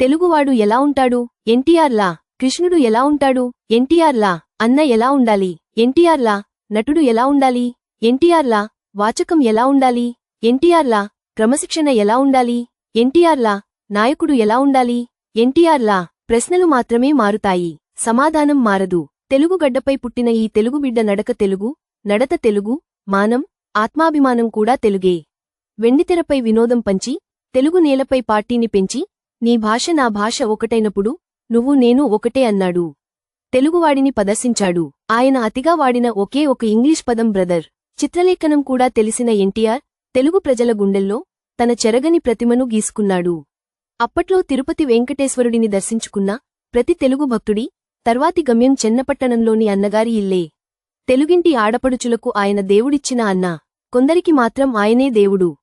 తెలుగువాడు ఎలా ఉంటాడు? ఎన్టీఆర్లా కృష్ణుడు ఎలా ఉంటాడు? ఎన్టీఆర్లా అన్న ఎలా ఉండాలి? ఎన్టీఆర్లా నటుడు ఎలా ఉండాలి? ఎన్టీఆర్లా వాచకం ఎలా ఉండాలి? ఎన్టీఆర్లా క్రమశిక్షణ ఎలా ఉండాలి? ఎన్టీఆర్లా నాయకుడు ఎలా ఉండాలి? ఎన్టీఆర్లా ప్రశ్నలు మాత్రమే మారుతాయి. సమాధానం మారదు. తెలుగు గడ్డపై పుట్టిన ఈ తెలుగు బిడ్డ నడక తెలుగు నడత తెలుగు మానం ఆత్మాభిమానం కూడా తెలుగే. వెండితెరపై వినోదం పంచి తెలుగు నేలపై పార్టీని పెంచి నీ భాష నా భాష ఒకటైనప్పుడు నువ్వు నేను ఒకటే అన్నాడు. తెలుగువాడిని ప్రదర్శించాడు ఆయన అతిగా వాడిన ఒకే ఒక ఇంగ్లీష్ పదం బ్రదర్. చిత్రలేఖనం కూడా తెలిసిన ఎన్టీఆర్ తెలుగు ప్రజల గుండెల్లో తన చెరగని ప్రతిమను గీసుకున్నాడు. అప్పట్లో తిరుపతి వెంకటేశ్వరుడిని దర్శించుకున్న ప్రతి తెలుగు భక్తుడి తర్వాతి గమ్యం చెన్నపట్టణంలోని అన్నగారి ఇల్లే. తెలుగింటి ఆడపడుచులకు ఆయన దేవుడిచ్చిన అన్న. కొందరికి మాత్రం ఆయనే దేవుడు.